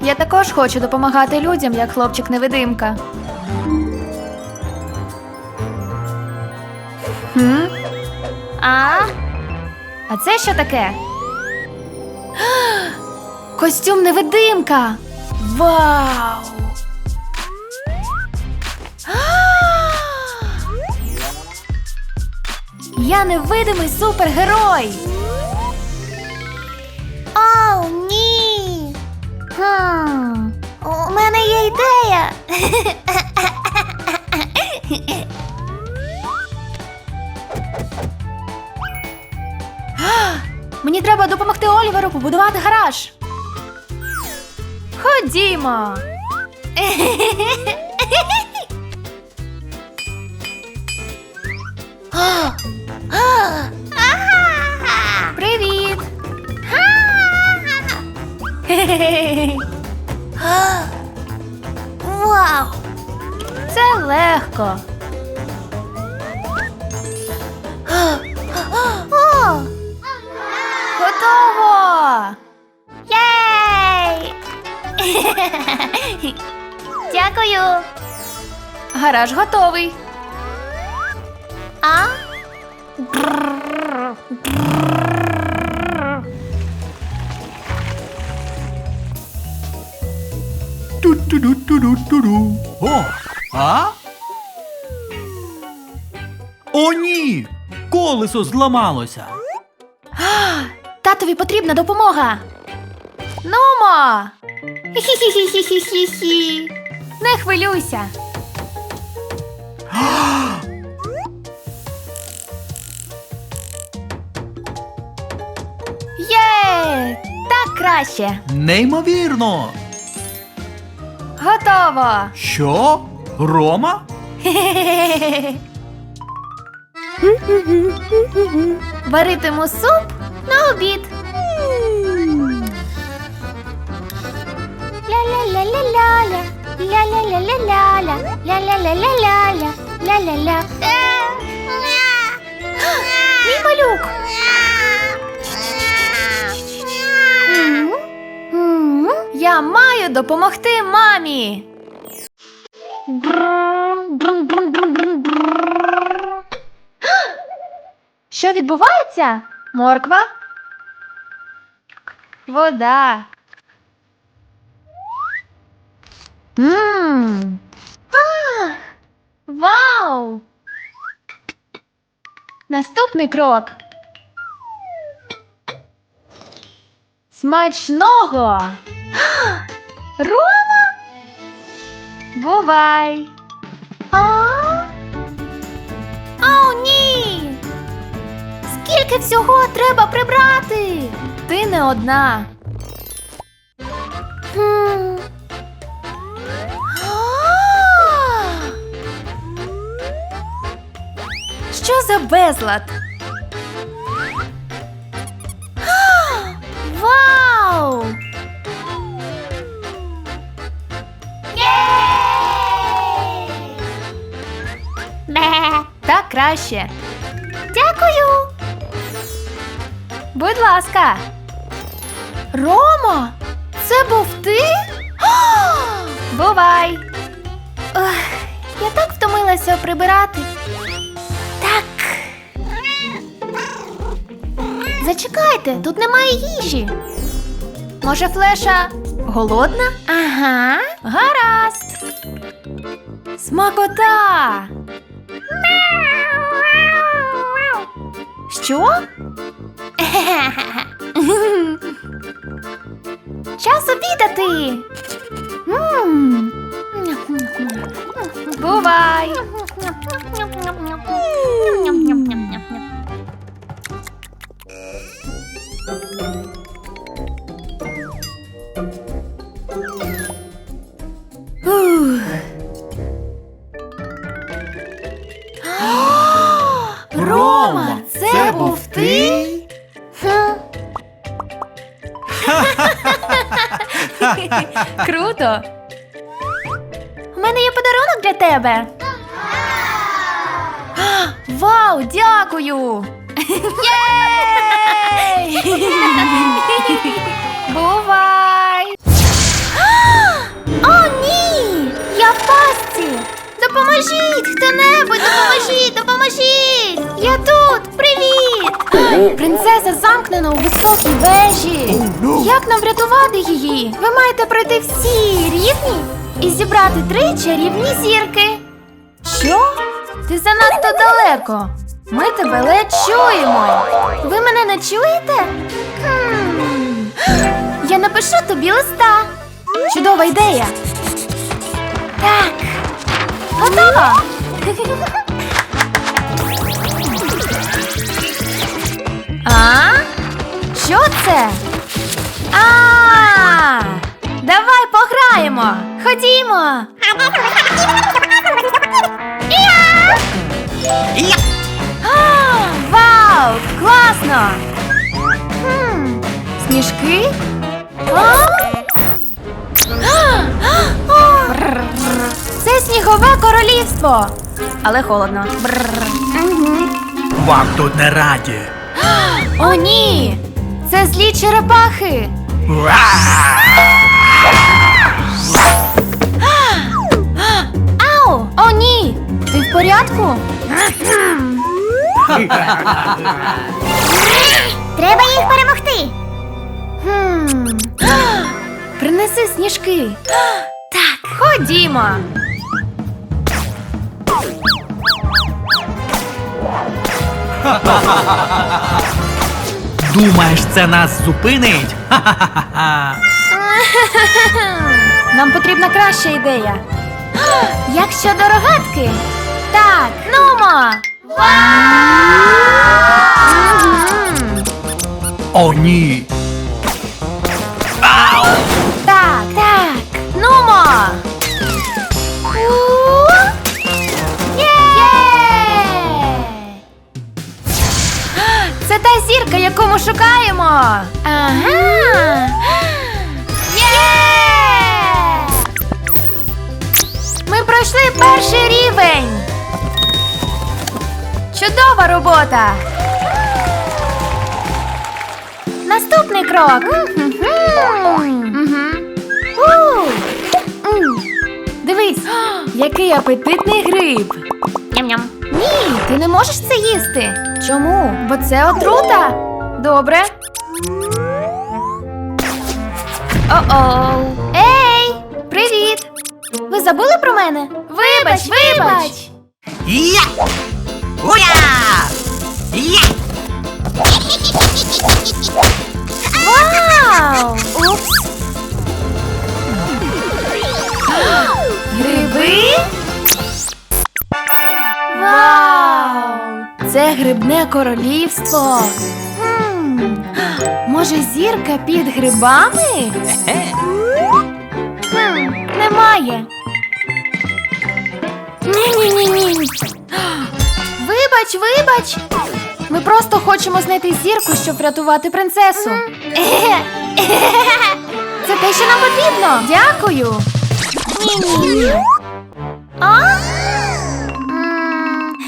Я також хочу допомагати людям, як хлопчик-невидимка. Хм? А? А це що таке? Костюм невидимка. Вау! Я невидимий супергерой. О, ні. Хм. У мене є ідея. Мені треба допомогти Оліверу побудувати гараж. Ходімо. Привіт. Вау! Це легко. О! Готово. Єй! Дякую. Гараж готовий. А? Ту-ту-ду-ту-ду-ту-ду. О, а? О, ні! Колесо зламалося. Татові потрібна допомога. Нумо. Хі-хі-хі-хі-хі-хі. Не хвилюйся. Краще. Неймовірно. Готово. Що? Рома? Варитиму суп на обід. Ля-ля-ля-ля-ля-ля. Ля-ля-ля-ля-ля-ля. Ля-ля-ля-ля-ля-ля. Ля-ля-ля. Мій малюк. Я маю допомогти мамі. Що відбувається? Морква? Вода. Вау! Наступний крок. Смачного! Рома? Бувай! А? О, ні! Скільки всього треба прибрати? Ти не одна. Хм. Що за безлад? Вау! Так краще. Дякую! Будь ласка. Рома, це був ти? Бувай. Ох, я так втомилася прибирати. Так. Зачекайте, тут немає їжі. Може, флеша голодна? Ага. Гаразд. Смакота. Що? Час обідати. Бувай. Круто. У мене є подарунок для тебе. Вау, дякую! Є! Принцеса замкнена у високій вежі. Як нам врятувати її? Ви маєте пройти всі рівні і зібрати три чарівні зірки. Що? Ти занадто далеко. Ми тебе ледь чуємо. Ви мене не чуєте? Я напишу тобі листа. Чудова ідея. Так. Готово. А? Що це? А! Давай пограємо. Ходімо. А, Вау! Класно! Хм, Сніжки? А? Це снігове королівство. Але холодно. Вам тут не раді. О, ні! Це злі черепахи. Ау! О, ні! Ти в порядку? Треба їх перемогти. Хм. Принеси сніжки. Так, ходімо. Думаєш, це нас зупинить? Ха-ха-ха-ха. Нам потрібна краща ідея. Як щодо рогатки? Так, нумо! О, ні. Шукаємо. Ага. Є! Ми пройшли перший рівень. Чудова робота. Наступний крок. Дивись, який апетитний гриб. Ням-ням. Ні, ти не можеш це їсти. Чому? Бо це отрута. Добре. О-оу. Ей! Привіт! Ви забули про мене? Вибач, вибач! Я! Уя! Я! Вау! Упс! Гриби? Вау! Це грибне королівство. Може, зірка під грибами? Немає. Ні-ні-ні-ні. Вибач, вибач. Ми просто хочемо знайти зірку, щоб врятувати принцесу. Це те, що нам потрібно. Дякую. Ні-ні. А?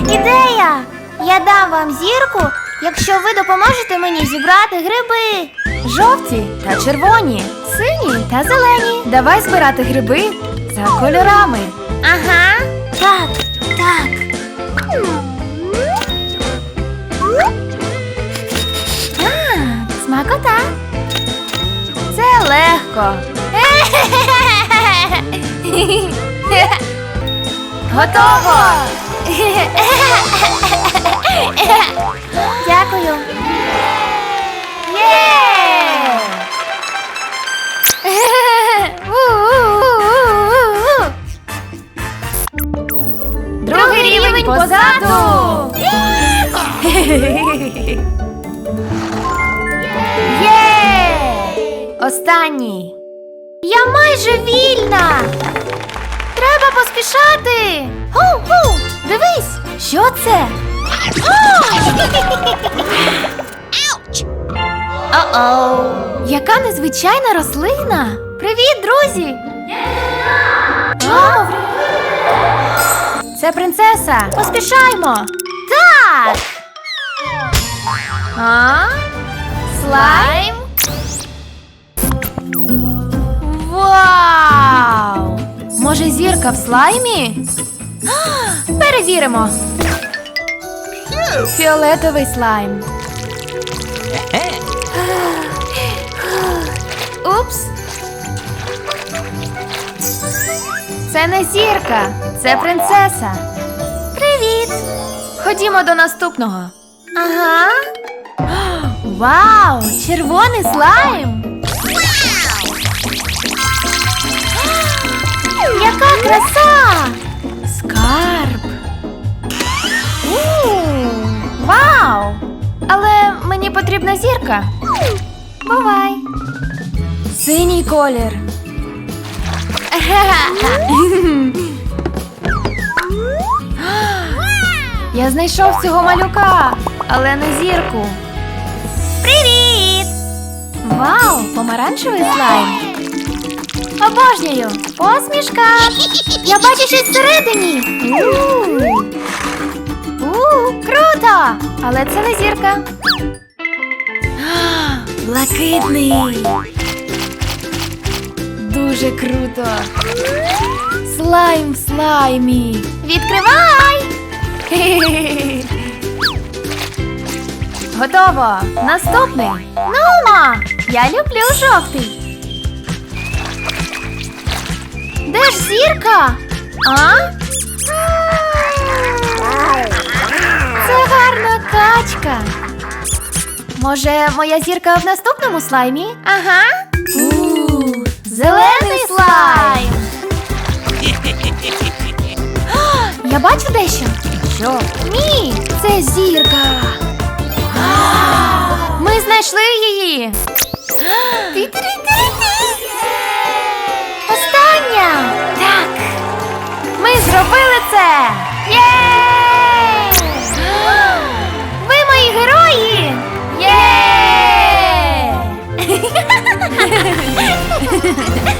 Ідея! Я дам вам зірку, якщо ви допоможете мені зібрати гриби. Жовті та червоні, сині та зелені. Давай збирати гриби за кольорами. Ага. Так, так. А, смакота. Це легко. Готово! Дякую. Другий рівень позаду. Є! Останній. Я майже вільна. Треба поспішати. Гу-гу! Це? О-оу. Яка незвичайна рослина? Привіт, друзі! Це принцеса. Поспішаймо. Так. А? Слайм? Вау! Може, зірка в слаймі? Перевіримо. Фіолетовий слайм. Упс. Це не зірка, це принцеса. Привіт! Ходімо до наступного. Ага. Вау! Червоний слайм! Яка краса! Скарб. Вау! Але мені потрібна зірка. Бувай! Синій колір. Я знайшов цього малюка, але не зірку. Привіт! Вау, помаранчевий слайм. Обожнюю. Посмішка! Я бачу щось всередині! У, круто! Але це не зірка. А, Блакитний. Дуже круто. Слайм в слаймі. Відкривай! Готово. Наступний. Нумо! Я люблю жовтий. Де ж зірка? А? гарна качка. Може, моя зірка в наступному слаймі? Ага. Зелений слайм. Я бачу дещо. Що? Ні, це зірка. Ми знайшли її. Остання. Так. Ми зробили це. Ha, ha, ha.